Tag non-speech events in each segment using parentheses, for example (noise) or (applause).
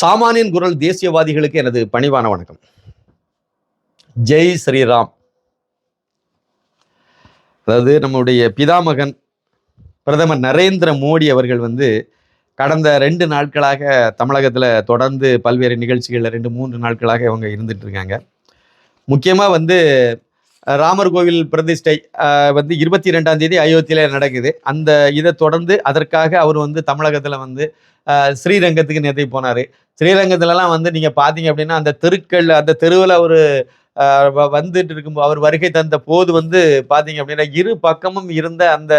சாமானியன் குரல் தேசியவாதிகளுக்கு எனது பணிவான வணக்கம். ஜெய் ஸ்ரீராம். அதாவது நம்முடைய பிதாமகன் பிரதமர் நரேந்திர மோடி அவர்கள் வந்து கடந்த ரெண்டு நாட்களாக தமிழகத்தில் தொடர்ந்து பல்வேறு நிகழ்ச்சிகளில் ரெண்டு மூன்று நாட்களாக அவங்க இருந்துட்டு இருக்காங்க. முக்கியமாக வந்து ராமர் கோவில் பிரதிஷ்டை வந்து இருபத்தி ரெண்டாம் தேதி அயோத்தியில் நடக்குது. அந்த இதை தொடர்ந்து அதற்காக அவர் வந்து தமிழகத்தில் வந்து ஸ்ரீரங்கத்துக்கு நேற்று போனார். ஸ்ரீரங்கத்துலலாம் வந்து நீங்கள் பார்த்தீங்க அப்படின்னா அந்த தெருக்கள் அந்த தெருவில் ஒரு வந்துட்டு இருக்கும் அவர் வருகை தந்த போது வந்து பார்த்தீங்க அப்படின்னா இரு பக்கமும் இருந்த அந்த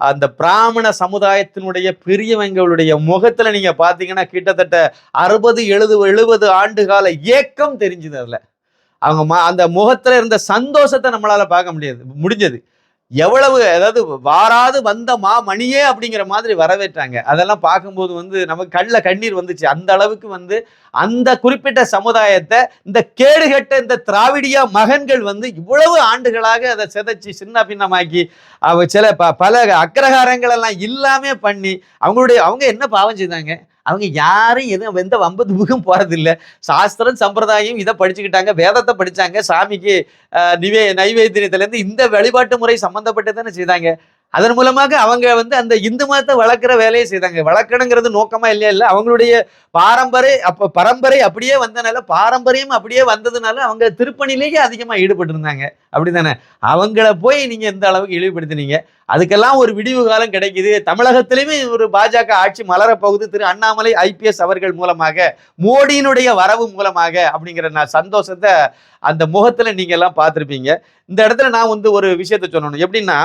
அந்த பிராமண சமுதாயத்தினுடைய பெரியவங்களுடைய முகத்துல நீங்க பாத்தீங்கன்னா கிட்டத்தட்ட அறுபது எழுபது எழுபது ஆண்டு கால ஏக்கம் தெரிஞ்சுது அதுல. அவங்க ம- அந்த முகத்துல இருந்த சந்தோஷத்தை நம்மளால பார்க்க முடியாது முடிஞ்சது. எவ்வளவு அதாவது வாராது வந்த மா மணியே அப்படிங்கிற மாதிரி வரவேற்றாங்க. அதெல்லாம் பார்க்கும்போது வந்து நமக்கு கண்ணுல கண்ணீர் வந்துச்சு. அந்த அளவுக்கு வந்து அந்த குறிப்பிட்ட சமுதாயத்தை இந்த கேடுகட்ட இந்த திராவிடியா மகன்கள் வந்து இவ்வளவு ஆண்டுகளாக அதை சிதைச்சு சின்ன பின்னமாக்கி அவ சில ப பல அக்ரஹாரங்கள் எல்லாம் இல்லாமே பண்ணி அவங்களுடைய அவங்க என்ன பாவம் செய்தாங்க? அவங்க யாரும் எதுவும் எந்த வம்பது முகம் போகிறதில்ல சாஸ்திரம் சம்பிரதாயம் இதை படிச்சுக்கிட்டாங்க வேதத்தை படித்தாங்க சாமிக்கு நிவே நைவேத்தியத்திலேருந்து இந்த வழிபாட்டு முறை சம்மந்தப்பட்டு தானே செய்தாங்க. அதன் மூலமாக அவங்க வந்து அந்த இந்து மதத்தை வளர்க்குற வேலையை செய்தாங்க. வளர்க்கணுங்கிறது நோக்கமாக இல்லையா? இல்லை அவங்களுடைய பாரம்பரிய அப்போ பரம்பரை அப்படியே வந்தனால பாரம்பரியம் அப்படியே வந்ததுனால அவங்க திருப்பணிலேயே அதிகமாக ஈடுபட்டிருந்தாங்க. அப்படி தானே அவங்கள போய் நீங்க எந்த அளவுக்கு இழிவுபடுத்தினீங்க? அதுக்கெல்லாம் ஒரு விடிவு காலம் கிடைக்குது. தமிழகத்திலுமே ஒரு பாஜக ஆட்சி மலரப்போகுது. திரு அண்ணாமலை ஐபிஎஸ் அவர்கள் மூலமாக மோடியினுடைய வரவு மூலமாக அப்படிங்கிற நான் சந்தோஷத்தை அந்த முகத்துல நீங்க எல்லாம் பார்த்துருப்பீங்க. இந்த இடத்துல நான் வந்து ஒரு விஷயத்த சொல்லணும். எப்படின்னா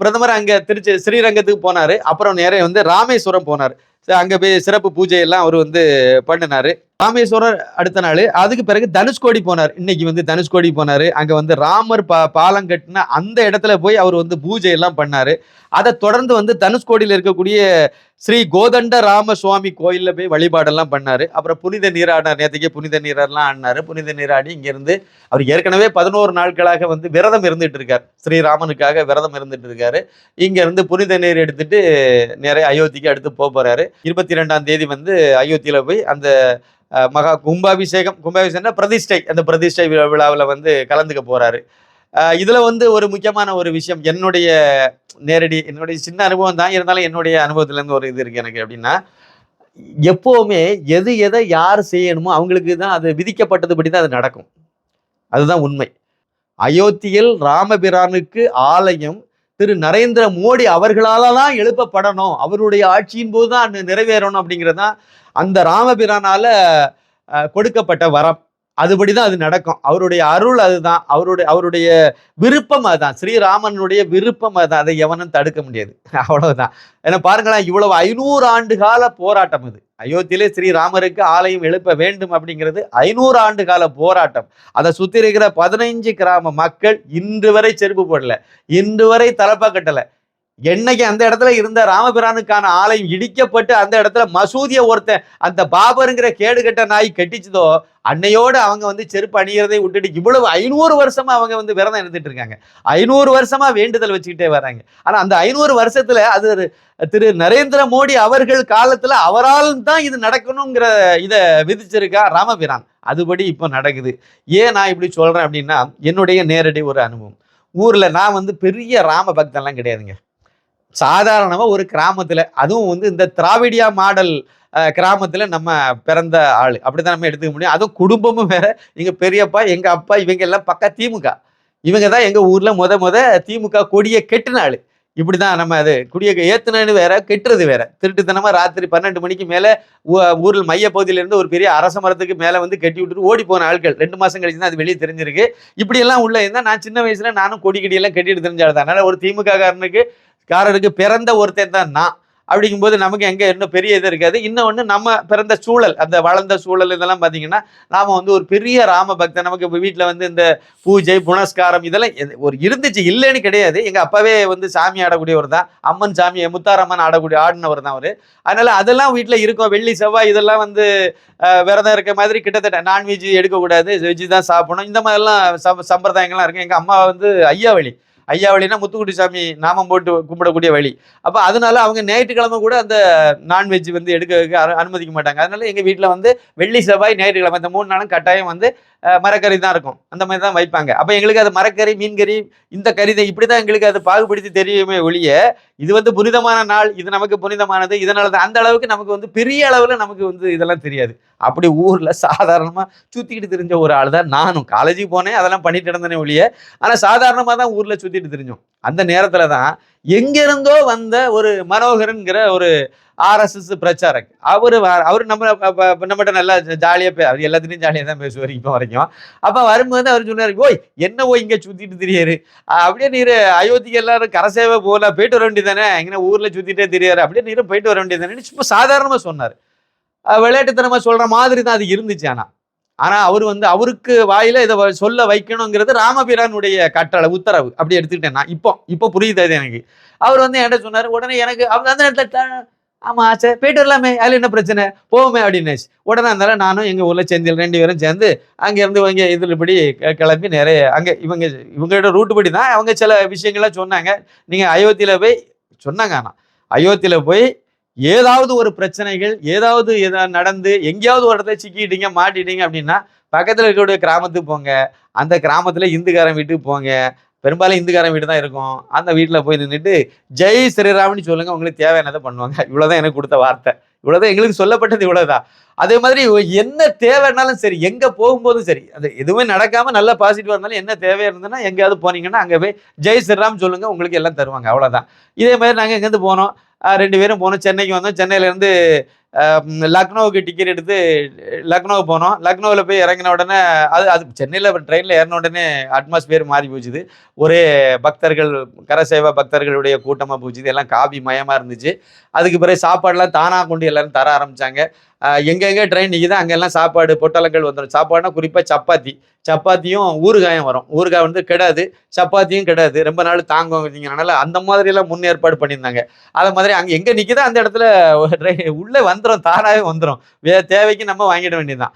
பிரதமர் அங்க திருச்சி ஸ்ரீரங்கத்துக்கு போனாரு. அப்புறம் நேரே வந்து ராமேஸ்வரம் போனார். அங்கே போய் சிறப்பு பூஜை எல்லாம் அவர் வந்து பண்ணினாரு. ராமேஸ்வரர் அடுத்த நாள். அதுக்கு பிறகு தனுஷ்கோடி போனார். இன்னைக்கு வந்து தனுஷ்கோடி போனாரு. அங்கே வந்து ராமர் பா பாலம் கட்டின அந்த இடத்துல போய் அவர் வந்து பூஜை எல்லாம் பண்ணார். அதை தொடர்ந்து வந்து தனுஷ்கோடியில் இருக்கக்கூடிய ஸ்ரீ கோதண்ட ராம சுவாமி கோயிலில் போய் வழிபாடெல்லாம் பண்ணார். அப்புறம் புனித நீராடினார் நேற்றுக்கே புனித நீரெல்லாம் ஆடினாரு. புனித நீராடி இங்கேருந்து அவர் ஏற்கனவே பதினோரு நாட்களாக வந்து விரதம் இருந்துட்டு இருக்கார் ஸ்ரீராமனுக்காக விரதம் இருந்துட்டு இருக்காரு இங்கேருந்து புனித நீர் எடுத்துட்டு நிறைய அயோத்திக்கு அடுத்து போக போகிறாரு இருபத்தி ரெண்டாம் தேதி வந்து அயோத்தியில் போய் அந்த மகா கும்பாபிஷேகம். கும்பாபிஷேகம்னா பிரதிஷ்டை. அந்த பிரதிஷ்டை விழாவில் வந்து கலந்துக்க போறாரு. அஹ், இதுல வந்து ஒரு முக்கியமான ஒரு விஷயம். என்னுடைய நேரடி என்னுடைய சின்ன அனுபவம் தான். இருந்தாலும் என்னுடைய அனுபவத்துலேருந்து ஒரு இது இருக்கு எனக்கு அப்படின்னா எப்போவுமே எது எதை யார் செய்யணுமோ அவங்களுக்கு தான் அது விதிக்கப்பட்டதுபடி தான் அது நடக்கும். அதுதான் உண்மை. அயோத்தியில் ராமபிரானுக்கு ஆலயம் திரு நரேந்திர மோடி அவர்களால தான் எழுப்பப்படணும். அவருடைய ஆட்சியின் போது தான் நிறைவேறணும் அப்படிங்கிறது தான் அந்த ராமபிரானால கொடுக்கப்பட்ட வரம். அதுபடி தான் அது நடக்கும். அவருடைய அருள் அதுதான். அவருடைய அவருடைய விருப்பம் அதுதான். ஸ்ரீராமனுடைய விருப்பம் அதுதான். அதை எவனும் தடுக்க முடியாது. அவ்வளவுதான். ஏன்னா பாருங்களேன் இவ்வளவு ஐநூறு ஆண்டு கால போராட்டம் இது. அயோத்தியிலே ஸ்ரீராமருக்கு ஆலயம் எழுப்ப வேண்டும் அப்படிங்கிறது ஐநூறு ஆண்டு கால போராட்டம். அதை சுத்தி இருக்கிற பதினைஞ்சு கிராம மக்கள் இன்று வரை செருப்பு போடல. இன்று வரை தலப்பா கட்டலை. என்னைக்கு அந்த இடத்துல இருந்த ராமபிரானுக்கான ஆலயம் இடிக்கப்பட்டு அந்த இடத்துல மசூதியை ஒருத்தன் அந்த பாபருங்கிற கேடுகட்ட நாய் கட்டிச்சதோ அன்னையோடு அவங்க வந்து செருப்பு அணிகிறதை விட்டுட்டு இவ்வளவு ஐநூறு வருஷமா அவங்க வந்து விரதம் இருந்துட்டு இருக்காங்க. ஐநூறு வருஷமா வேண்டுதல் வச்சுக்கிட்டே வராங்க. ஆனா அந்த ஐநூறு வருஷத்துல அது ஒரு திரு நரேந்திர மோடி அவர்கள் காலத்துல அவரால் தான் இது நடக்கணுங்கிற இதை விதிச்சிருக்கா ராமபிரான். அதுபடி இப்போ நடக்குது. ஏன் நான் இப்படி சொல்றேன் அப்படின்னா என்னுடைய நேரடி ஒரு அனுபவம். ஊர்ல நான் வந்து பெரிய ராம பக்தன்லாம் கிடையாதுங்க. சாதாரணமா ஒரு கிராமத்துல அதுவும் வந்து இந்த திராவிடியா மாடல் கிராமத்தில் கிராமத்துல நம்ம பிறந்த ஆள். அப்படிதான் நம்ம எடுத்துக்க முடியும். அதுவும் குடும்பமும் வேற. எங்க பெரியப்பா எங்க அப்பா இவங்க எல்லாம் பக்கா திமுக. இவங்க தான் எங்க ஊர்ல முத முத திமுக கொடியை கெட்டினாள் இப்படிதான் நம்ம அது கொடியை ஏத்துனது வேற கெட்டுறது வேற. திருட்டுத்தனமா ராத்திரி பன்னெண்டு மணிக்கு மேல ஊரில் மைய பகுதியிலிருந்து ஒரு பெரிய அரச மரத்துக்கு மேல வந்து கட்டி விட்டுட்டு ஓடி போன ஆட்கள் ரெண்டு மாசம் கழிச்சு தான் அது வெளியே தெரிஞ்சிருக்கு. இப்படி எல்லாம் உள்ள இருந்தா நான் சின்ன வயசுல நானும் கொடி கடியெல்லாம் கட்டிட்டு தெரிஞ்ச தான் அதனால ஒரு திமுக காரனுக்கு காரருக்கு பிறந்த ஒருத்தன் தான் நான். அப்படிங்கும்போது நமக்கு எங்கே இன்னும் பெரிய இது இருக்காது. இன்னொன்று நம்ம பிறந்த சூழல் அந்த வளர்ந்த சூழல் இதெல்லாம் பார்த்தீங்கன்னா நாம் வந்து ஒரு பெரிய ராம பக்தன் நமக்கு இப்போ வீட்டில் வந்து இந்த பூஜை புனஸ்காரம் இதெல்லாம் எது- ஒரு இருந்துச்சு இல்லைன்னு கிடையாது. எங்கள் அப்பாவே வந்து சாமி ஆடக்கூடியவர் தான். அம்மன் சாமி முத்தாரம்மன் ஆடக்கூடிய ஆடினவர் தான் அவர். அதனால் அதெல்லாம் வீட்டில் இருக்கும். வெள்ளி செவ்வாய் இதெல்லாம் வந்து விரதம் இருக்க மாதிரி கிட்டத்தட்ட நான்வெஜ் எடுக்கக்கூடாது. வெஜ்ஜு தான் சாப்பிடணும். இந்த மாதிரிலாம் சம் சம்பிரதாயங்கள்லாம் இருக்குது எங்கள் அம்மா வந்து ஐயாவளி. ஐயா வழினா முத்துக்குட்டிசாமி நாமம் போட்டு கும்பிடக்கூடிய வழி. அப்போ அதனால அவங்க ஞாயிற்றுக்கிழமை கூட அந்த நான்வெஜ் வந்து எடுக்க அனுமதிக்க மாட்டாங்க. அதனால எங்கள் வீட்டில் வந்து வெள்ளி செவ்வாய் ஞாயிற்றுக்கிழமை இந்த மூணு நாளும் கட்டாயம் வந்து மரக்கறி தான் இருக்கும். அந்த மாதிரி தான் வைப்பாங்க. அப்போ எங்களுக்கு அது மரக்கறி மீன்கறி இந்த கறி தான் இப்படி தான் எங்களுக்கு அது பாகுபடுத்தி தெரியுமே ஒழிய இது வந்து புனிதமான நாள். இது நமக்கு புனிதமானது. இதனால தான் அந்த அளவுக்கு நமக்கு வந்து பெரிய அளவில் நமக்கு வந்து இதெல்லாம் தெரியாது. அப்படி ஊரில் சாதாரணமாக சுற்றிக்கிட்டு தெரிஞ்ச ஒரு ஆள் தான் நானும். காலேஜுக்கு போனேன் அதெல்லாம் பண்ணிட்டு இருந்தேனே ஒழிய. ஆனால் சாதாரணமாக தான் ஊரில் சுற்றிட்டு தெரிஞ்சோம். அந்த நேரத்தில் தான் எங்கிருந்தோ வந்த ஒரு மனோகரன்கிற ஒரு ஆர்எஸ்எஸ் பிரச்சாரக். அவர் அவர் நம்ம நம்மகிட்ட நல்லா ஜாலியாக பே அவர் எல்லாத்துலேயும் ஜாலியாக தான் பேசுவார் இப்போ வரைக்கும். அப்போ வரும்போது அவர் சொன்னார் ஓய் என்ன ஓய் இங்கே சுற்றிட்டு தெரியாரு அப்படியே நீர் அயோத்திக்கு எல்லாரும் கரசேவை போகல போயிட்டு வர வேண்டியது தானே எங்கன்னா ஊரில் சுற்றிட்டே தெரியாரு அப்படியே நீரும் போயிட்டு வர வேண்டியது தானே சும்மா சாதாரணமாக சொன்னார். விளையாட்டுத்தனமாக சொல்கிற மாதிரி தான் அது இருந்துச்சு ஆனால் ஆனால் அவர் வந்து அவருக்கு வாயில இதை வ- சொல்ல வைக்கணுங்கிறது ராமபிரானுடைய கட்டளை உத்தரவு. அப்படி எடுத்துக்கிட்டேன் நான். இப்போ இப்போ புரியுது அது எனக்கு. அவர் வந்து என்கிட்ட சொன்னார் உடனே எனக்கு அவர் அந்த இடத்துல ஆமாம் ஆச்சே சரி போயிட்டு வரலாமே அதில் என்ன பிரச்சனை? போவோமே அப்படின்னாச்சு உடனே அதனால நானும் எங்கள் ஊரில் செந்தில் ரெண்டு பேரும் சேர்ந்து அங்கேருந்து இவங்க இதில் படி கிளம்பி நிறைய அங்கே இவங்க இவங்களோட ரூட்டு படி தான் அவங்க சில விஷயங்கள்லாம் சொன்னாங்க. நீங்கள் அயோத்தியில் போய் சொன்னாங்க ஆனால் அயோத்தியில் போய் ஏதாவது ஒரு பிரச்சனைகள் ஏதாவது எதா நடந்து எங்கேயாவது ஒரு இடத்துல சிக்கிட்டீங்க மாட்டிட்டீங்க அப்படின்னா பக்கத்தில் இருக்கக்கூடிய கிராமத்துக்கு போங்க. அந்த கிராமத்தில் இந்துக்காரன் வீட்டுக்கு போங்க. பெரும்பாலும் இந்துக்காரன் வீடு தான் இருக்கும். அந்த வீட்டில் போய் நின்றுட்டு ஜெய் ஸ்ரீராம்னு சொல்லுங்க உங்களுக்கு தேவையானதை பண்ணுவாங்க. (laughs) இவ்வளோதான் எனக்கு கொடுத்த வார்த்தை. இவ்வளோதான் எங்களுக்கு சொல்லப்பட்டது இவ்வளோதான் அதே மாதிரி என்ன தேவைன்னாலும் சரி எங்கே போகும்போதும் சரி அது எதுவுமே நடக்காமல் நல்ல பாசிட்டிவாக இருந்தாலும் என்ன தேவையாக இருந்ததுன்னா எங்கேயாவது போனீங்கன்னா அங்கே போய் ஜெய் ஸ்ரீராம் சொல்லுங்க உங்களுக்கு எல்லாம் தருவாங்க. அவ்வளோதான் இதே மாதிரி நாங்கள் எங்கேருந்து போனோம். ரெண்டு பேரும் போனோம். சென்னைக்கு வந்தோம். சென்னையிலேருந்து லக்னோவுக்கு டிக்கெட் எடுத்து லக்னோவுக்கு போனோம். லக்னோவில் போய் இறங்கின உடனே அது அது சென்னையில் ட்ரெயினில் ஏறின உடனே அட்மாஸ்பியர் மாறி போச்சுது. ஒரே பக்தர்கள் கரசேவா பக்தர்களுடைய கூட்டமாக போச்சுது. எல்லாம் காபி மயமாக இருந்துச்சு. அதுக்கு பிறகு சாப்பாடெலாம் தானாக கொண்டு எல்லோரும் தர ஆரம்பித்தாங்க எங்கெங்கே ட்ரெயின் நிற்கிதோ அங்கெல்லாம் சாப்பாடு பொட்டலங்கள் வந்துடும் சாப்பாடுனா குறிப்பாக சப்பாத்தி. சப்பாத்தியும் ஊறுகாயும் வரும். ஊறுகாய் வந்து கெடாது சப்பாத்தியும் கெடாது. ரொம்ப நாள் தாங்குவீங்கனால அந்த மாதிரியெல்லாம் முன் ஏற்பாடு பண்ணியிருந்தாங்க. அதை மாதிரி அங்கே எங்கே நிற்கிதோ அந்த இடத்துல ட்ரெயின் உள்ளே வந்துடும் தானாகவே வந்துடும் வே தேவைக்கு நம்ம வாங்கிட வேண்டியதுதான்.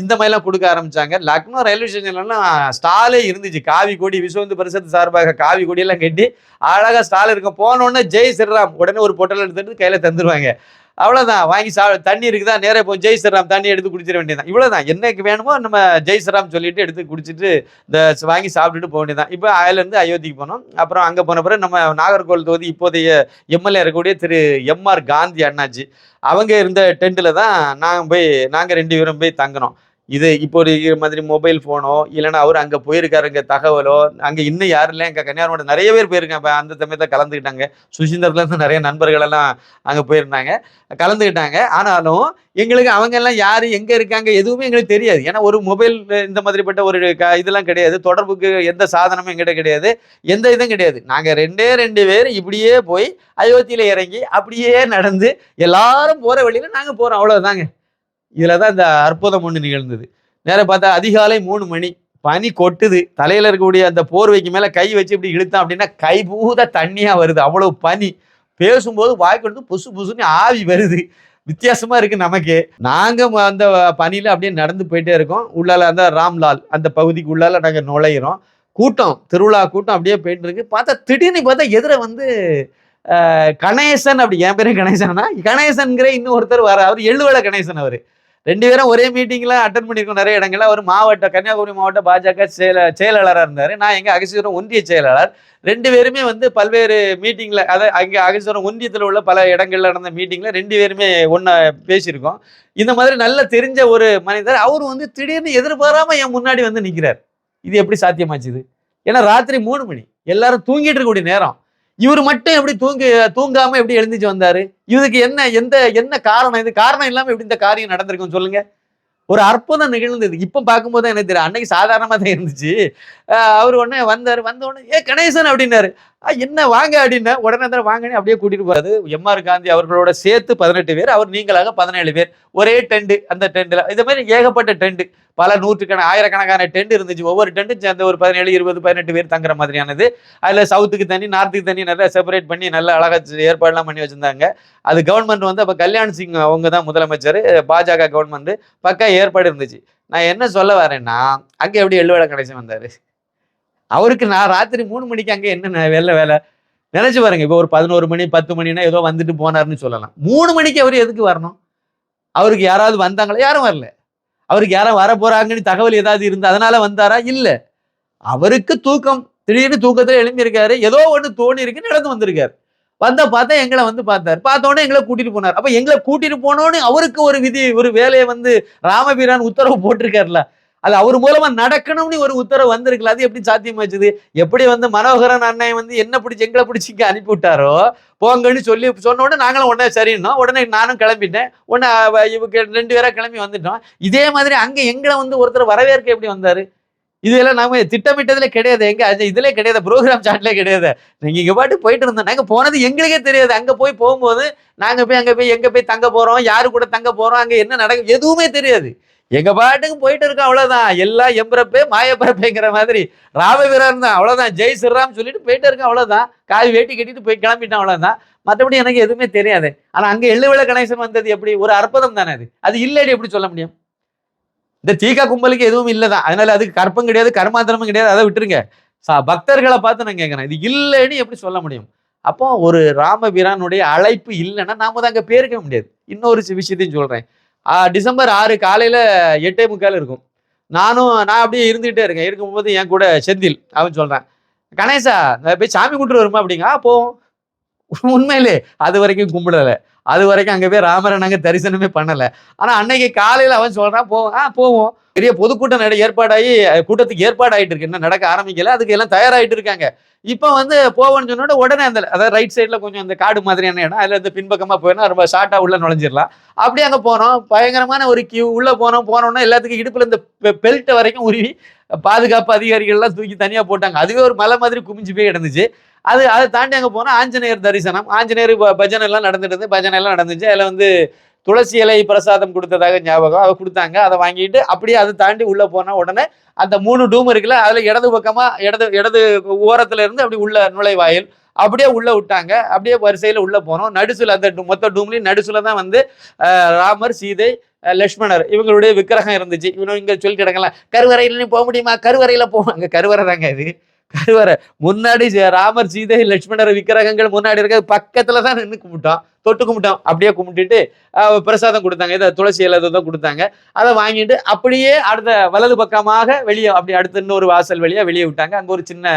இந்த மாதிரிலாம் கொடுக்க ஆரம்பிச்சாங்க. லக்னோ ரயில்வே ஸ்டேஷன்லாம் ஸ்டாலே இருந்துச்சு. காவி கொடி விஸ்வந்து பரிசத்து சார்பாக காவி கொடியெல்லாம் கட்டி அழகாக ஸ்டால் இருக்கும். போனோடனே ஜெய் ஸ்ரீராம் உடனே ஒரு பொட்டல் எடுத்துகிட்டு கையில் தந்துடுவாங்க அவ்வளோதான் வாங்கி சா தண்ணி இருக்குதா? நேராக இப்போ ஜெய் ஸ்ரீராம் தண்ணி எடுத்து குடிச்சிட வேண்டியதான் இவ்வளோதான் என்னைக்கு வேணுமோ நம்ம ஜெய் ஸ்ரீராம் சொல்லிட்டு எடுத்து குடிச்சிட்டு இந்த வாங்கி சாப்பிட்டுட்டு போக வேண்டியதான் இப்போ அதிலேருந்து அயோத்திக்கு போனோம். அப்புறம் அங்கே போன பிறகு நம்ம நாகர்கோவில் தொகுதி இப்போதைய எம்எல்ஏ இருக்கக்கூடிய திரு எம்ஆர் காந்தி அண்ணாச்சி. அவங்க இருந்த டென்ட்டில் தான் நாங்கள் போய் நாங்கள் ரெண்டு பேரும் போய் தங்கினோம். இது இப்போ ஒரு இது மாதிரி மொபைல் ஃபோனோ இல்லைன்னா அவர் அங்கே போயிருக்காருங்க தகவலோ அங்கே இன்னும் யாரும் இல்லை எங்கள் கன்னியாகுமரி நிறைய பேர் போயிருக்காங்க. இப்போ அந்த சமயத்தில் கலந்துக்கிட்டாங்க. சுசீந்தர்லேருந்து நிறைய நண்பர்கள் எல்லாம் அங்கே போயிருந்தாங்க. கலந்துக்கிட்டாங்க. ஆனாலும் எங்களுக்கு அவங்க எல்லாம் யார் எங்கே இருக்காங்க எதுவுமே எங்களுக்கு தெரியாது. ஏன்னா ஒரு மொபைல் இந்த மாதிரிப்பட்ட ஒரு க இதெல்லாம் கிடையாது. தொடர்புக்கு எந்த சாதனமும் எங்கிட்ட கிடையாது. எந்த இதுவும் கிடையாது. நாங்கள் ரெண்டே ரெண்டு பேர் இப்படியே போய் அயோத்தியில் இறங்கி அப்படியே நடந்து எல்லாரும் போகிற வழியில் நாங்கள் போகிறோம் அவ்வளோதாங்க இதில் தான் இந்த அற்புதம் ஒன்று நிகழ்ந்தது. நேரம் பார்த்தா அதிகாலை மூணு மணி பனி கொட்டுது. தலையில் இருக்கக்கூடிய அந்த போர்வைக்கு மேலே கை வச்சு இப்படி இழுத்தான் அப்படின்னா கைபூத தண்ணியாக வருது. அவ்வளோ பனி. பேசும்போது வாய்க்கொண்டு புசு புசுன்னு ஆவி வருது. வித்தியாசமாக இருக்குது நமக்கு. நாங்கள் அந்த பனியில் அப்படியே நடந்து போயிட்டே இருக்கோம். உள்ளால அந்த ராம்லால் அந்த பகுதிக்கு உள்ளால நாங்கள் நுழையிறோம். கூட்டம் திருவிழா கூட்டம் அப்படியே போயிட்டு இருக்கு. பார்த்தா திடீர்னு பார்த்தா எதிர வந்து கணேசன் அப்படி. என் பேரும் கணேசன்னா கணேசன்கிற இன்னொருத்தர் வர அவர் எழுவலை கணேசன் அவர். ரெண்டு பேரும் ஒரே மீட்டிங்கில் அட்டன் பண்ணியிருக்கோம் நிறைய இடங்களில். அவர் மாவட்ட கன்னியாகுமரி மாவட்ட பாஜக செயல செயலாளராக இருந்தார். நான் எங்கள் அகசீஸ்வரம் ஒன்றிய செயலாளர். ரெண்டு பேருமே வந்து பல்வேறு மீட்டிங்கில் அதை அங்கே அகசீஸ்வரம் ஒன்றியத்தில் உள்ள பல இடங்களில் நடந்த மீட்டிங்கில் ரெண்டு பேருமே ஒன்றா பேசியிருக்கோம். இந்த மாதிரி நல்ல தெரிஞ்ச ஒரு மனிதர். அவர் வந்து திடீர்னு எதிர்பாராமல் என் முன்னாடி வந்து நிற்கிறார் இது எப்படி சாத்தியமாச்சுது ஏன்னா ராத்திரி மூணு மணி. எல்லாரும் தூங்கிட்டு இருக்கக்கூடிய நேரம். இவர் மட்டும் எப்படி தூங்கி தூங்காம எப்படி எழுந்துச்சு வந்தாரு? இதுக்கு என்ன எந்த என்ன காரணம்? இது காரணம் இல்லாம எப்படி இந்த காரியம் நடந்திருக்கும் சொல்லுங்க. ஒரு அற்புதம் நிகழ்ந்தது. இப்ப பார்க்கும்போது தான் எனக்கு தெரியும். அன்னைக்கு சாதாரணமா தான் இருந்துச்சு. ஆஹ் அவர் உடனே வந்தாரு. வந்த உடனே ஏ கணேசன் அப்படின்னாரு. என்ன வாங்க அப்படின்னா உடனே தான் வாங்கன்னு அப்படியே கூட்டிட்டு போறது எம்ஆர் காந்தி அவர்களோட சேர்த்து பதினெட்டு பேர் அவர் நீங்களாக பதினேழு பேர். ஒரே டெண்டு அந்த டெண்டில் இது மாதிரி ஏகப்பட்ட டெண்டு பல நூற்றுக்கண ஆயிரக்கணக்கான டெண்ட் இருந்துச்சு. ஒவ்வொரு டெண்டும் சேர்ந்து ஒரு பதினேழு இருபது பதினெட்டு பேர் தங்குற மாதிரியானது. அதில் சவுத்துக்கு தண்ணி நார்த்துக்கு தண்ணி நல்லா செப்பரேட் பண்ணி நல்லா அழகாக ஏற்பாடுலாம் பண்ணி வச்சுருந்தாங்க. அது கவர்மெண்ட் வந்து அப்போ கல்யாண் சிங் அவங்க தான் முதலமைச்சர். பாஜக கவர்மெண்ட் பக்கா ஏற்பாடு இருந்துச்சு. நான் என்ன சொல்ல வரேன்னா அங்கே எப்படி எள்ளுவட கணேசன் வந்தார்? அவருக்கு நான் ராத்திரி மூணு மணிக்கு அங்கே என்ன ந- வேலை வேலை? நினைச்சு பாருங்க. இப்போ ஒரு பதினோரு மணி பத்து மணினா ஏதோ வந்துட்டு போனார்னு சொல்லலாம். மூணு மணிக்கு அவர் எதுக்கு வரணும்? அவருக்கு யாராவது வந்தாங்களா? யாரும் வரல. அவருக்கு யாரும் வர போறாங்கன்னு தகவல் ஏதாவது இருந்து அதனால வந்தாரா? இல்லை. அவருக்கு தூக்கம் திடீர்னு தூக்கத்தில் எழும்பியிருக்காரு. ஏதோ ஒன்று தோணி இருக்கு நடந்து வந்திருக்காரு. வந்தா பார்த்தா எங்களை வந்து பார்த்தார். பார்த்தோன்னே எங்களை கூட்டிட்டு போனார். அப்ப எங்களை கூட்டிட்டு போனோன்னு அவருக்கு ஒரு விதி ஒரு வேலையை வந்து ராமபீரான் உத்தரவு போட்டிருக்காருல. அது அவர் மூலமா நடக்கணும்னு ஒரு உத்தரவு வந்திருக்கல அது எப்படி சாத்தியமாச்சுது எப்படி வந்து மனோகரன் அண்ணன் வந்து என்ன பிடிச்சி எங்களை பிடிச்சி இங்க அனுப்பி விட்டாரோ போங்கன்னு சொல்லி சொன்ன உடனே நாங்களும் உடனே சரின்னோம். உடனே நானும் கிளம்பிட்டேன். உடனே இவங்க ரெண்டு பேரா கிளம்பி வந்துட்டோம். இதே மாதிரி அங்க எங்களை வந்து ஒருத்தர் வரவேற்க எப்படி வந்தாரு? இதெல்லாம் நாம திட்டமிட்டதுல கிடையாது. எங்க அது இதுல கிடையாது. ப்ரோக்ராம் சாட்ல கிடையாது. நீங்க இங்க பாட்டு போயிட்டு இருந்தோம். நாங்க போனது எங்களுக்கே தெரியாது. அங்க போய் போகும்போது நாங்க போய் அங்க போய் எங்க போய் தங்க போறோம்? யாரு கூட தங்க போறோம்? அங்க என்ன நடக்கும் எதுவுமே தெரியாது. எங்க பாட்டுக்கு போயிட்டு இருக்கோம் அவ்வளவுதான். எல்லா எம்பிறப்பே மாயப்பரப்பேங்கிற மாதிரி. ராமவீரன் தான் அவ்வளவுதான். ஜெய் ஸ்ரீராம் சொல்லிட்டு போயிட்டு இருக்கோம் அவ்வளவுதான். காய் வேட்டி கட்டிட்டு போய் கிளம்பிட்டான் அவ்வளவுதான். மற்றபடி எனக்கு எதுவுமே தெரியாது. ஆனா அங்க எள்ளுவிள கணேசன் வந்தது எப்படி? ஒரு அற்புதம் தானே அது? அது இல்லடி எப்படி சொல்ல முடியும்? இந்த தீகா கும்பலுக்கு எதுவும் இல்லைதான். அதனால அதுக்கு கற்பம் கிடையாது கர்மாந்திரமும் கிடையாது. அதை விட்டுருங்க. ச- பக்தர்களை பார்த்து நான் கேட்கறேன் இது இல்லைன்னு எப்படி சொல்ல முடியும்? அப்போ ஒரு ராமபிரானுடைய அழைப்பு இல்லைன்னா நாம தான் அங்கே பேருக்க முடியாது. இன்னொரு விஷயத்தையும் சொல்றேன். டிசம்பர் ஆறு காலையில் எட்டே முக்கால் இருக்கும். நானும் நான் அப்படியே இருந்துகிட்டே இருக்கேன். இருக்கும்போது என் கூட செந்தில் அவன் சொல்கிறேன் கணேசா போய் சாமி கும்பிட்டு வருமா அப்படிங்க. போவோம். உண்மையிலே அது வரைக்கும் கும்பிடலை. அது வரைக்கும் அங்கே போய் ராமரை நாங்கள் தரிசனமே பண்ணலை. ஆனால் அன்னைக்கு காலையில் அவன் சொல்கிறான் போவோம் ஆ போவோம். பெரிய பொதுக்கூட்டம் நட ஏற்பாடாகி கூட்டத்துக்கு ஏற்பாடாயிட்டு இருக்கு. இன்னும் நடக்க ஆரம்பிக்கல. அதுக்கு எல்லாம் தயாராகிட்டு இருக்காங்க. இப்போ வந்து போவோம்னு சொன்னோட உடனே அந்த அதாவது ரைட் சைடில் கொஞ்சம் அந்த காடு மாதிரியான இடம் அதில் இருந்து பின்பக்கமாக போயினா ரொம்ப ஷார்ட்டாக உள்ள நுழைஞ்சிடலாம். அப்படியே அங்கே போகிறோம் பயங்கரமான ஒரு கியூ உள்ளே போனோம் போனோம்னா எல்லாத்துக்கும் இடுப்புல இந்த பெல்ட்டை வரைக்கும் உருவி பாதுகாப்பு அதிகாரிகள்லாம் தூக்கி தனியாக போட்டாங்க. அதுவே ஒரு மலை மாதிரி குமிஞ்சு போய் கிடந்துச்சு. அது அதை தாண்டி அங்கே போனால் ஆஞ்சநேயர் தரிசனம். ஆஞ்சநேயர் பஜனை எல்லாம் நடந்துட்டு இருந்து பஜனை எல்லாம் நடந்துச்சு. அதில் வந்து துளசி இலை பிரசாதம் கொடுத்ததாக ஞாபகம். அதை கொடுத்தாங்க. அதை வாங்கிட்டு அப்படியே அதை தாண்டி உள்ளே போன உடனே அந்த மூணு டூம் இருக்குல்ல அதில் இடது பக்கமாக இடது இடது ஓரத்துல இருந்து அப்படி உள்ள நுழைவாயில் அப்படியே உள்ளே விட்டாங்க. அப்படியே வரிசையில் உள்ளே போனோம். நடுசுல அந்த மொத்த டூம்லேயும் நடுசுல தான் வந்து ராமர் சீதை லக்ஷ்மணர் இவங்களுடைய விக்கிரகம் இருந்துச்சு. இவனும் இங்கே சொல்லி கிடக்கலாம். கருவறையில் போக முடியுமா? கருவறையில் போவாங்க. கருவறை தாங்க இது. கருவறை முன்னாடி ராமர் சீதை லட்சுமணர் விக்கிரகங்கள் முன்னாடி இருக்க பக்கத்துல தான் நின்று கும்பிட்டோம் தொட்டு கும்பிட்டோம் அப்படியே கும்பிட்டுட்டு பிரசாதம் கொடுத்தாங்க. இதை துளசி இலை தான் கொடுத்தாங்க. அதை வாங்கிட்டு அப்படியே அடுத்த வலது பக்கமாக வெளியே அப்படி அடுத்த இன்னொரு வாசல் வழியாக வெளியே விட்டாங்க. அங்கே ஒரு சின்ன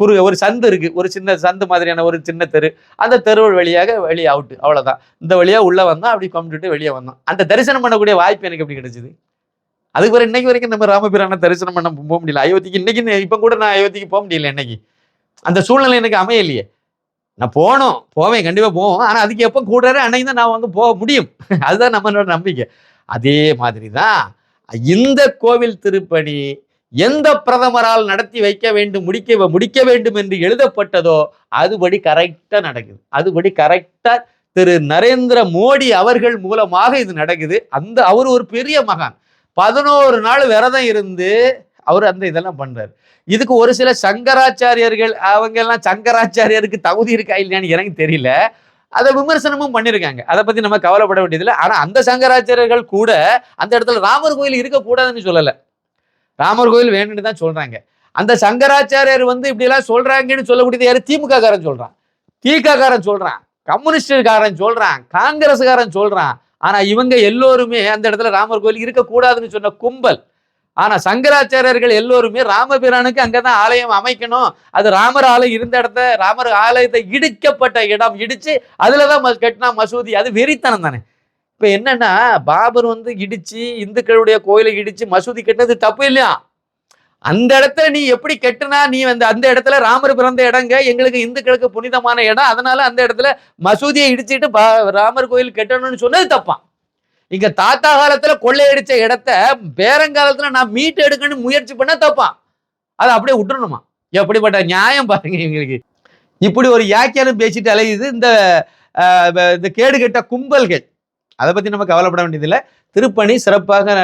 குறு ஒரு சந்து இருக்கு. ஒரு சின்ன சந்து மாதிரியான ஒரு சின்ன தெரு. அந்த தெரு வழியாக வெளியே அவுட்டு அவ்வளோதான் இந்த வழியாக உள்ளே வந்தோம் அப்படி கும்பிட்டுட்டு வெளியே வந்தோம் அந்த தரிசனம் பண்ணக்கூடிய வாய்ப்பு எனக்கு எப்படி கிடைச்சிது? அதுக்கு பிறகு இன்னைக்கு வரைக்கும் நம்ம ராமபிரான தரிசனம் பண்ண போக முடியல. அயோத்திக்கு இன்னைக்கு இப்போ கூட நான் அயோத்திக்கு போக முடியல இன்னைக்கு. அந்த சூழ்நிலை எனக்கு அமையலையே. நான் போனோம் போவேன். கண்டிப்பாக போவோம். ஆனால் அதுக்கு எப்போ கூடுறாரு அன்னைக்கு தான் நான் வந்து போக முடியும். (laughs) அதுதான் நம்மளோட நம்பிக்கை. அதே மாதிரி தான் இந்த கோவில் திருப்பணி எந்த பிரதமரால் நடத்தி வைக்க வேண்டும் முடிக்க முடிக்க வேண்டும் என்று எழுதப்பட்டதோ அதுபடி கரெக்டாக நடக்குது. அதுபடி கரெக்டா திரு. நரேந்திர மோடி அவர்கள் மூலமாக இது நடக்குது. அந்த அவர் ஒரு பெரிய மகான். பதினோரு நாள் விரதம் இருந்து அவர் அந்த இதெல்லாம் பண்றாரு. இதுக்கு ஒரு சில சங்கராச்சாரியர்கள் அவங்க எல்லாம் சங்கராச்சாரியருக்கு தகுதி இருக்கா இல்லையான்னு எனக்கு தெரியல. அதை விமர்சனமும் பண்ணியிருக்காங்க அதை பத்தி நம்ம கவலைப்பட வேண்டியதில்லை. ஆனா அந்த சங்கராச்சாரியர்கள் கூட அந்த இடத்துல ராமர் கோயில் இருக்கக்கூடாதுன்னு சொல்லலை. ராமர் கோயில் வேணும்னு தான் சொல்றாங்க. அந்த சங்கராச்சாரியர் வந்து இப்படி எல்லாம் சொல்றாங்கன்னு சொல்லக்கூடியது யார்? திமுக காரன் சொல்றான். திக காரன் சொல்றான். கம்யூனிஸ்டுக்காரன் சொல்றான். காங்கிரஸ்காரன் சொல்றான். ஆனா இவங்க எல்லோருமே அந்த இடத்துல ராமர் கோயில் இருக்கக்கூடாதுன்னு சொன்ன கும்பல். ஆனா சங்கராச்சாரியர்கள் எல்லோருமே ராமபிரானுக்கு அங்கதான் ஆலயம் அமைக்கணும். அது ராமர் ஆலயம் இருந்த இடத்த ராமர் ஆலயத்தை இடிக்கப்பட்ட இடம் இடிச்சு அதுலதான் ம- கட்டினா மசூதி. அது வெறித்தனம் தானே. இப்ப என்னன்னா பாபர் வந்து இடிச்சு இந்துக்களுடைய கோயிலை இடிச்சு மசூதி கட்டினது தப்பு இல்லையா? அந்த இடத்துல நீ எப்படி கட்டுனா நீ வந்து அந்த இடத்துல ராமர் பிறந்த இடங்க எங்களுக்கு இந்துக்களுக்கு புனிதமான இடம். அதனால அந்த இடத்துல மசூதியை இடிச்சிட்டு பா- ராமர் கோயில் கட்டணும்னு சொன்னது தப்பான் இங்க தாத்தா காலத்துல கொள்ளையடிச்ச இடத்த பேரங்காலத்துல நான் மீட்டு எடுக்கணும்னு முயற்சி பண்ண தப்பான் அதை அப்படியே விட்டுறணுமா? எப்படிப்பட்ட நியாயம் பாருங்க எங்களுக்கு இப்படி ஒரு யாக்கியாலும் பேசிட்டு அலையுது. இந்த இந்த கேடு இந்த கேடுகெட்ட கும்பல்கள். அதை பத்தி நம்ம கவலைப்பட வேண்டியதில்லை. திருப்பணி சிறப்பாக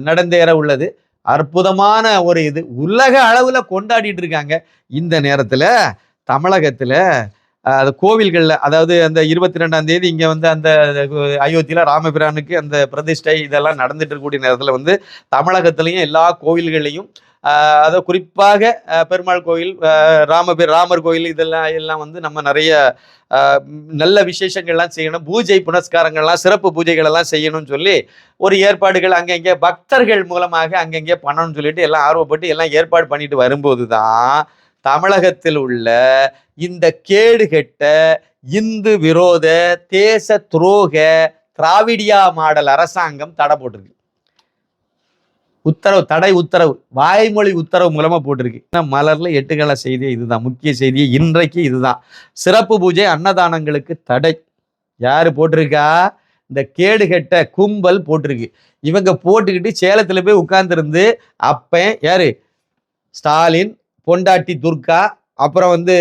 நடந்தேற உள்ளது. அற்புதமான ஒரு இது உலக அளவில் கொண்டாடிட்டு இருக்காங்க. இந்த நேரத்தில் தமிழகத்தில் அது கோவில்களில் அதாவது அந்த இருபத்தி ரெண்டாம் தேதி இங்கே வந்து அந்த அயோத்தியில் ராமபிரானுக்கு அந்த பிரதிஷ்டை இதெல்லாம் நடந்துட்டு இருக்கக்கூடிய நேரத்தில் வந்து தமிழகத்துலேயும் எல்லா கோவில்கள்லையும் அதை குறிப்பாக பெருமாள் கோயில் ராமபேர் ராமர் கோயில் இதெல்லாம் எல்லாம் வந்து நம்ம நிறைய நல்ல விசேஷங்கள்லாம் செய்யணும். பூஜை புனஸ்காரங்கள்லாம் சிறப்பு பூஜைகள் எல்லாம் செய்யணும்னு சொல்லி ஒரு ஏற்பாடுகள் அங்கங்கே பக்தர்கள் மூலமாக அங்கங்கே பண்ணணும்னு சொல்லிட்டு எல்லாம் ஆர்வப்பட்டு எல்லாம் ஏற்பாடு பண்ணிட்டு வரும்போது தான் தமிழகத்தில் உள்ள இந்த கேடுகெட்ட இந்து விரோத தேச துரோக திராவிடியா மாடல் அரசாங்கம் தடை போட்டிருக்கு. உத்தரவு தடை உத்தரவு வாய்மொழி உத்தரவு மூலமாக போட்டிருக்கு. மலரில் மலர்ல எட்டுக்கல செய்தி இதுதான். முக்கிய செய்தி இன்றைக்கு இதுதான். சிறப்பு பூஜை அன்னதானங்களுக்கு தடை. யாரு போட்டிருக்கா? இந்த கேடுகெட்ட கும்பல் போட்டிருக்கு. இவங்க போட்டுக்கிட்டு சேலத்துல போய் உட்கார்ந்துருந்து அப்பன் யாரு? ஸ்டாலின் பொண்டாட்டி துர்கா அப்புறம் வந்து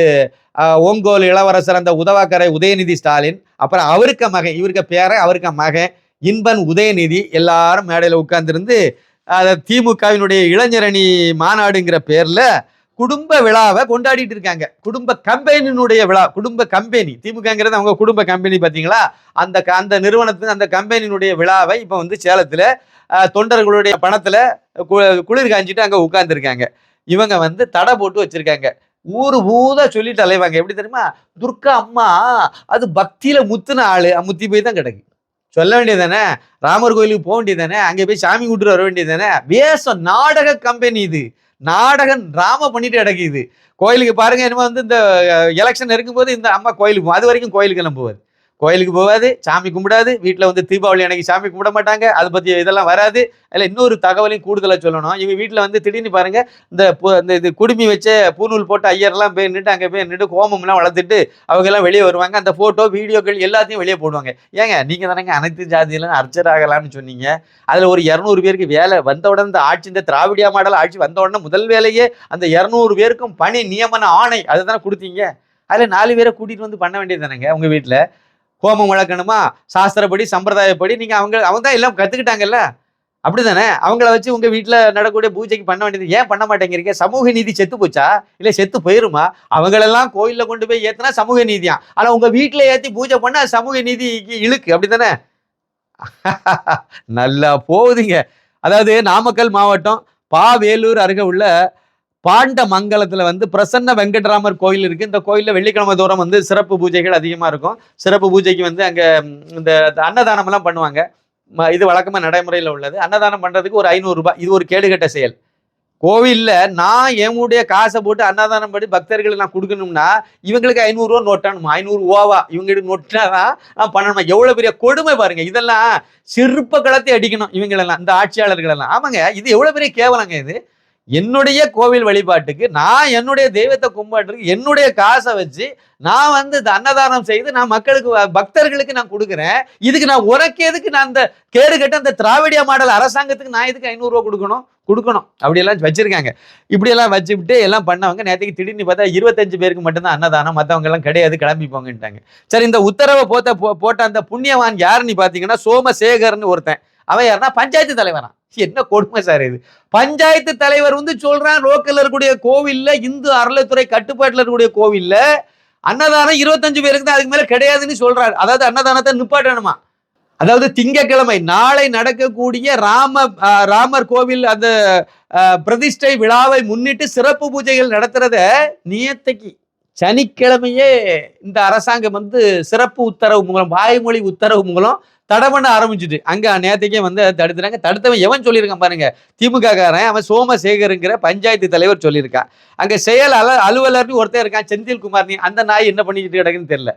ஓங்கோல் இளவரசர் அந்த உதவாக்கரை உதயநிதி ஸ்டாலின் அப்புறம் அவருக்க மகன் இவருக்கு பேரன் அவருக்க மகன் இன்பன் உதயநிதி எல்லாரும் மேடையில் உட்கார்ந்துருந்து திமுகவினுடைய இளைஞரணி மாநாடுங்கிற பேர்ல குடும்ப விழாவை கொண்டாடிட்டு இருக்காங்க. குடும்ப கம்பெனியினுடைய விழா குடும்ப கம்பெனி. திமுகங்கிறது அவங்க குடும்ப கம்பெனி பார்த்தீங்களா அந்த க- அந்த நிறுவனத்தின் அந்த கம்பெனியினுடைய விழாவை இப்போ வந்து சேலத்தில் தொண்டர்களுடைய பணத்தில் குளிர் காஞ்சிட்டு அங்கே உட்காந்துருக்காங்க இவங்க வந்து தடை போட்டு வச்சிருக்காங்க. ஊர் ஊதா சொல்லிட்டு அலைவாங்க. எப்படி தெரியுமா? துர்கா அம்மா அது பக்தியில் முத்துன ஆள். முத்தி போய் தான் கிடக்கு. சொல்ல வேண்டியதானே ராமர் கோயிலுக்கு போக வேண்டியதானே அங்கே போய் சாமி கூட்டு வர வேண்டியதானே வேஷம் நாடக கம்பெனி இது. நாடகம் டிராமா பண்ணிட்டு கிடக்குது கோயிலுக்கு பாருங்க என்னமோ வந்து இந்த எலெக்ஷன் இருக்கும்போது இந்த அம்மா கோயிலுக்கு போகும் அது வரைக்கும் கோயிலுக்கு கிளம்புவார். கோயிலுக்கு போகாது சாமி கும்பிடாது வீட்டில் வந்து தீபாவளி அன்னைக்கு சாமி கும்பிட மாட்டாங்க அதை பற்றி இதெல்லாம் வராது. அதில் இன்னொரு தகவலையும் கூடுதலாக சொல்லணும். இவங்க வீட்டில் வந்து திடீர்னு பாருங்கள் இந்த பு- இந்த இது குடுமி வச்ச பூநூல் போட்டு ஐயர்லாம் போய் நின்று அங்கே போய் நின்று கோமம்லாம் வளர்த்துட்டு அவங்கெல்லாம் வெளியே வருவாங்க. அந்த ஃபோட்டோ வீடியோக்கள் எல்லாத்தையும் வெளியே போடுவாங்க. ஏங்க நீங்கள் தானேங்க அனைத்து ஜாதியிலும் அர்ச்சராகலாம்னு சொன்னீங்க. அதில் ஒரு இரநூறு பேருக்கு வேலை வந்த உடனே இந்த ஆட்சி இந்த திராவிடியா மாடல் ஆட்சி வந்த உடனே முதல் வேலையே அந்த இரநூறு பேருக்கும் பணி நியமன ஆணை அதை தானே கொடுத்தீங்க. அதில் நாலு பேரை கூட்டிகிட்டு வந்து பண்ண வேண்டியது தானேங்க உங்கள் வீட்டில் ஹோமம் வளர்க்கணுமா? சாஸ்திரப்படி சம்பிரதாயப்படி நீங்கள் அவங்க அவங்க தான் எல்லாம் கற்றுக்கிட்டாங்கல்ல அப்படி தானே அவங்கள வச்சு உங்கள் வீட்டில் நடக்கக்கூடிய பூஜைக்கு பண்ண வேண்டியது ஏன் பண்ண மாட்டேங்கிறீங்க? சமூக நீதி செத்து போச்சா? இல்லை செத்து போயிருமா? அவங்களெல்லாம் கோயிலில் கொண்டு போய் ஏற்றினா சமூக நீதியா? ஆனால் உங்கள் வீட்டில் ஏற்றி பூஜை பண்ணால் சமூக நீதிக்கு இழுக்கு. அப்படி தானே (laughs) நல்லா போகுதுங்க. அதாவது நாமக்கல் மாவட்டம் பாவேலூர் அருகே உள்ள பாண்ட மங்கலத்தில் வந்து பிரசன்ன வெங்கட்ராமர் கோயில் இருக்குது இந்த கோயிலில் வெள்ளிக்கிழமை தோறும் வந்து சிறப்பு பூஜைகள் அதிகமாக இருக்கும். சிறப்பு பூஜைக்கு வந்து அங்கே இந்த அன்னதானம்லாம் பண்ணுவாங்க. இது வழக்கமாக நடைமுறையில் உள்ளது. அன்னதானம் பண்ணுறதுக்கு ஒரு ஐநூறுரூபா இது ஒரு கேடுகட்ட செயல். கோவிலில் நான் என்னுடைய காசை போட்டு அன்னதானம் படி பக்தர்களுக்கு நான் கொடுக்கணும்னா இவங்களுக்கு ஐநூறுரூவா நோட்டானுமா ஐநூறு ரூபாவா? இவங்களுக்கு நோட்டினா தான் நான் பண்ணணுமா? எவ்வளோ பெரிய கொடுமை பாருங்க. இதெல்லாம் சிற்ப களத்தை அடிக்கணும் இவங்களெல்லாம் இந்த ஆட்சியாளர்களெல்லாம். ஆமாங்க இது எவ்வளோ பெரிய கேவலங்க இது. என்னுடைய கோவில் வழிபாட்டுக்கு நான் என்னுடைய தெய்வத்தை கும்பிட்டுருக்கு என்னுடைய காசை வச்சு நான் வந்து இந்த அன்னதானம் செய்து நான் மக்களுக்கு பக்தர்களுக்கு நான் கொடுக்குறேன். இதுக்கு நான் உரைக்கிறதுக்கு எதுக்கு நான் அந்த கேடு கட்ட அந்த திராவிடிய மாடல் அரசாங்கத்துக்கு நான் இதுக்கு ஐநூறுரூவா கொடுக்கணும்? கொடுக்கணும். அப்படியெல்லாம் வச்சிருக்காங்க. இப்படியெல்லாம் வச்சுக்கிட்டு எல்லாம் பண்ணவங்க நேற்றுக்கு திடீர்னு பார்த்தா இருபத்தஞ்சு பேருக்கு மட்டும்தான் அன்னதானம் மற்றவங்க எல்லாம் கிடையாது கிளம்பி போங்கன்ட்டாங்க. சரி இந்த உத்தரவை போத்த போ- போட்ட அந்த புண்ணியவான் யாருன்னு பார்த்தீங்கன்னா சோமசேகர்னு ஒருத்தன். அவன் யாருன்னா பஞ்சாயத்து தலைவரா என்ன கொடுமை சார் இது? பஞ்சாயத்து தலைவர் வந்து சொல்றான் லோக்கல்ல இருக்கக்கூடிய கோவில்ல இந்து அறளைத்துறை கட்டுப்பாட்டில் இருக்கக்கூடிய கோவில்ல அன்னதானம் இருபத்தஞ்சு பேருக்கு தான் அதுக்கு மேல கிடையாதுன்னு சொல்றாரு. அதாவது அன்னதானத்தை நிப்பாட்டணுமா? அதாவது திங்கட்கிழமை நாளை நடக்கக்கூடிய ராம ராமர் கோவில் அந்த பிரதிஷ்டை விழாவை முன்னிட்டு சிறப்பு பூஜைகள் நடத்துறத நியத்தைக்கு சனிக்கிழமையே இந்த அரசாங்கம் வந்து சிறப்பு உத்தரவு மூலம் வாய்மொழி உத்தரவு மூலம் தடை பண்ண ஆரம்பிச்சுட்டு அங்க நேற்றுக்கே வந்து தடுத்துறாங்க தடுத்தவன் எவன் சொல்லியிருக்கான் பாருங்க. திமுக காரன் அவன் சோமசேகருங்கிற பஞ்சாயத்து தலைவர் சொல்லியிருக்கான் அங்க செயல் அல அலுவலர்னு ஒருத்தர் இருக்கான் செந்தில்குமார் நீ அந்த நாய் என்ன பண்ணிக்கிட்டு கிடக்குன்னு தெரியல.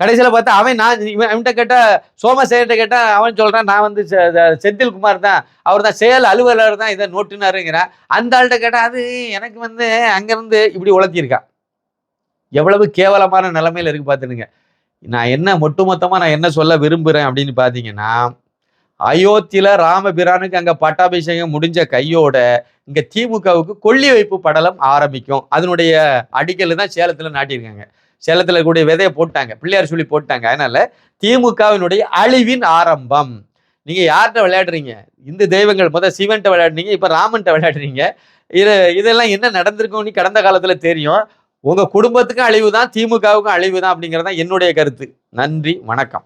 கடைசியில் பார்த்தா அவன் நான் இவன் அவன்கிட்ட கேட்டால் சோமசேகர்கிட்ட கேட்டால் அவன் சொல்கிறான் நான் வந்து செந்தில்குமார் தான். அவர் தான் செயல் அலுவலர் தான் இதை நோட்டுனாருங்கிறான் அந்த ஆள்கிட்ட கேட்டால் அது எனக்கு வந்து அங்கேருந்து இப்படி உளர்த்தியிருக்கான் எவ்வளவு கேவலமான நிலைமையில இருக்கு பார்த்துனுங்க நான் என்ன ஒட்டுமொத்தமாக நான் என்ன சொல்ல விரும்புகிறேன் அப்படின்னு பார்த்தீங்கன்னா அயோத்தியில் ராமபிரானுக்கு அங்கே பட்டாபிஷேகம் முடிஞ்ச கையோட இங்கே திமுகவுக்கு கொள்ளி வைப்பு படலம் ஆரம்பிக்கும். அதனுடைய அடிக்கல் தான் சேலத்தில் நாட்டியிருக்காங்க. சேலத்தில் கூடிய விதையை போட்டாங்க. பிள்ளையார் சொல்லி போட்டாங்க. அதனால திமுகவினுடைய அழிவின் ஆரம்பம். நீங்கள் யார்கிட்ட விளையாடுறீங்க? இந்து தெய்வங்கள் முதல் சிவன்கிட்ட விளையாடுறீங்க இப்போ ராமன்கிட்ட விளையாடுறீங்க. இது இதெல்லாம் என்ன நடந்திருக்கும்னு கடந்த காலத்தில் தெரியும். உங்க குடும்பத்துக்கும் அழிவு தான் திமுகவுக்கும் அழிவு தான் அப்படிங்கிறது தான் என்னுடைய கருத்து. நன்றி வணக்கம்.